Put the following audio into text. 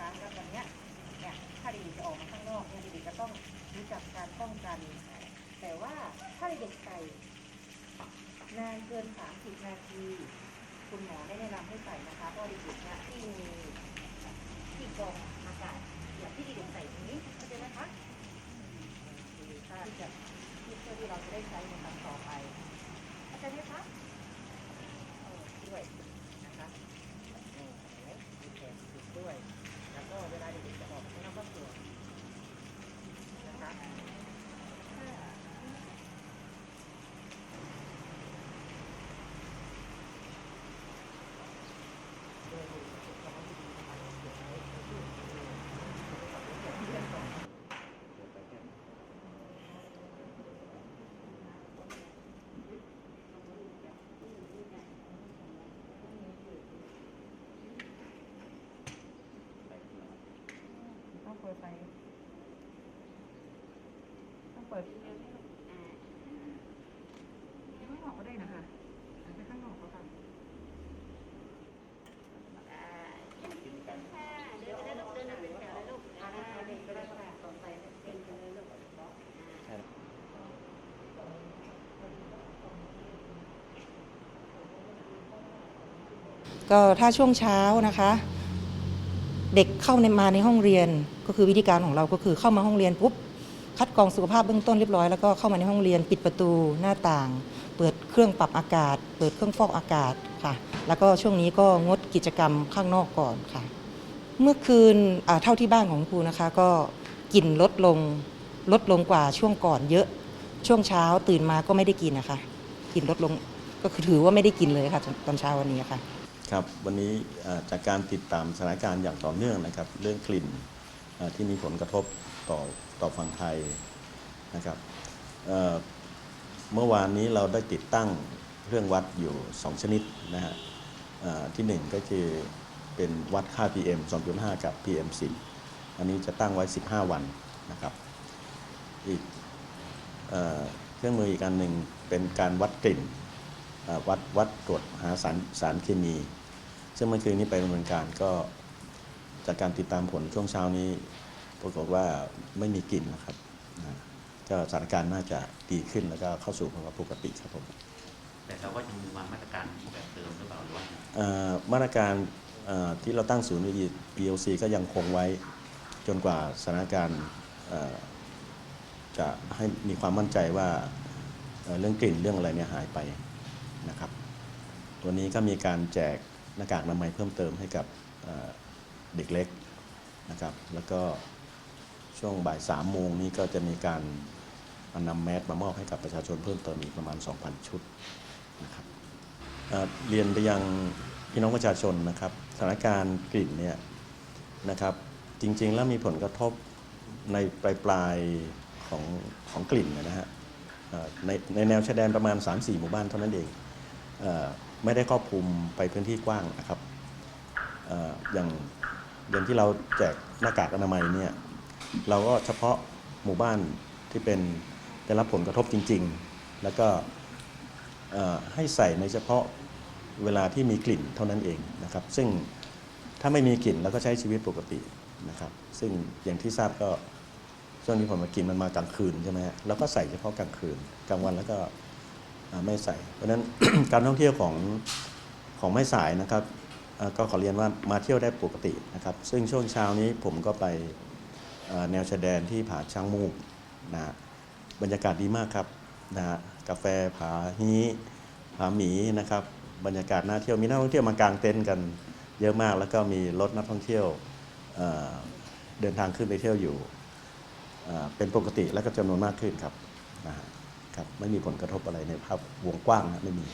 นะคะแล้ววันนี้เนี่ยถ้าเด็กจะออกมาข้างนอกเนี่ยเด็กๆจะต้องรู้จักการป้องกัน แต่ว่าถ้าเด็กใส่นานเกิน 30 นาที คุณหมอได้แนะนำให้ใส่นะคะเพราะเด็กๆเนี่ยที่มีที่กรองอากาศอย่างที่เด็กๆใส่ตรงนี้เข้าใจไหมคะคือถ้าที่จะที่เพื่อที่เราจะได้ใช้ในครั้งต่อไปเข้าใจไหมคะเออด้วยนะคะนี่เห็นไหมมีแขนติดด้วย แล้วก็เวลาเด็กๆจะออกข้างนอกก็สวมนะคะ องเปิดไฟต้องเปิดยังไม่ออกก็ได้นะคะอาจจะข้างนอกก็ค่ะเดี๋ยวได้ลูกเดินเป็นแถวได้ลูกอ่าเด็กก็ได้ค่ะต่อไปเป็นไปเลยลูกเนาะก็ถ้าช่วงเช้านะคะ เด็กเข้าในมาในห้องเรียนก็คือวิธีการของเราก็คือเข้ามาห้องเรียนปุ๊บคัดกรองสุขภาพเบื้องต้นเรียบร้อยแล้วก็เข้ามาในห้องเรียนปิดประตูหน้าต่าง เปิดเครื่องปรับอากาศ เปิดเครื่องฟอกอากาศค่ะ แล้วก็ช่วงนี้ก็งดกิจกรรมข้างนอกก่อนค่ะ เมื่อคืนเท่าที่บ้านของครูนะคะ ก็กลิ่นลดลงลดลงกว่าช่วงก่อนเยอะ ช่วงเช้าตื่นมาก็ไม่ได้กินนะคะกลิ่นลดลงก็คือถือว่าไม่ได้กินเลยค่ะตอนเช้าวันนี้ค่ะ ครับวันนี้จากการติดตามสถานการณ์อย่างต่อเนื่องนะครับ เรื่องกลิ่นที่มีผลกระทบต่อต่อฝั่งไทยนะครับเเมื่อวานนี้เราได้ติดตั้งเครื่องวัดอยู่ 2 ชนิดนะฮะเอ่อที่ 1 ก็คือเป็นวัดค่า PM 2.5 กับ PM 10 อันนี้จะตั้งไว้ 15 วันนะครับอีกเออเครื่องมืออีกอันหนึ่งเป็นการวัดกลิ่นวัดวัดตรวจหาสารสารเคมี ซึ่งเมื่อคืนนี้ไปดำเนินการก็จากการติดตามผลช่วงเช้านี้ ปรากฏว่าไม่มีกลิ่นนะครับนะก็สถานการณ์น่าจะดีขึ้นแล้วก็เข้าสู่ภาวะปกติครับผมแต่เราก็ยังวางมาตรการแบบเดิมหรือเปล่าหรือว่าเอ่อมาตรการเอ่อที่เราตั้งศูนย์ PLC ก็ยังคงไว้จนกว่าสถานการณ์เอ่อจะให้มีความมั่นใจว่าเอ่อเรื่องกลิ่นเรื่องอะไรเนี่ยหายไปนะครับวันนี้ก็มีการแจก หน้ากากอนามัยเพิ่มเติมให้กับเด็กเล็กนะครับ แล้วก็ช่วงบ่ายสามโมงนี้ก็จะมีการนำแมสมามอบให้กับประชาชนเพิ่มเติมอีกประมาณ 2,000 ชุดนะครับเรียนไปยังพี่น้องประชาชนนะครับสถานการณ์กลิ่นเนี่ยนะครับจริงๆ แล้วมีผลกระทบในปลายปลายๆของของกลิ่นนะฮะในในแนวชายแดนประมาณ 3-4 หมู่บ้านเท่านั้นเองเไม่ได้ครอบคลุมไปพื้นที่กว้างนะครับออย่างอย่างที่เราแจกหน้ากากอนามัยเนี่ยเราก็เฉพาะหมู่บ้านที่เป็นได้รับผลกระทบจริง ๆ แล้วก็ให้ใส่ในเฉพาะเวลาที่มีกลิ่นเท่านั้นเองนะครับ ซึ่งถ้าไม่มีกลิ่นเราก็ใช้ชีวิตปกตินะครับ ซึ่งอย่างที่ทราบก็ช่วงนี้ผมมากินมันมากลางคืนใช่ไหมฮะเราก็ใส่เฉพาะกลางคืนกลางวันแล้วก็ ไม่ใส่เพราะฉะนั้น การท่องเที่ยวของของไม่สายนะครับก็ขอเรียนว่ามาเที่ยวได้ปกตินะครับ ซึ่งช่วงเช้านี้ผมก็ไปแนวชายแดนที่ผาช้างมูกนะบรรยากาศดีมากครับนะฮะกาแฟผาฮีผาหมีนะครับ บรรยากาศน่าเที่ยวมีนักท่องเที่ยวมากางเต็นท์กันเยอะมาก แล้วก็มีรถนักท่องเที่ยวเเดินทางขึ้นไปเที่ยวอยู่อ่เป็นปกติและก็จำนวนมากขึ้นครับนะฮะ ครับไม่มีผลกระทบอะไรในภาพวงกว้างนะไม่มี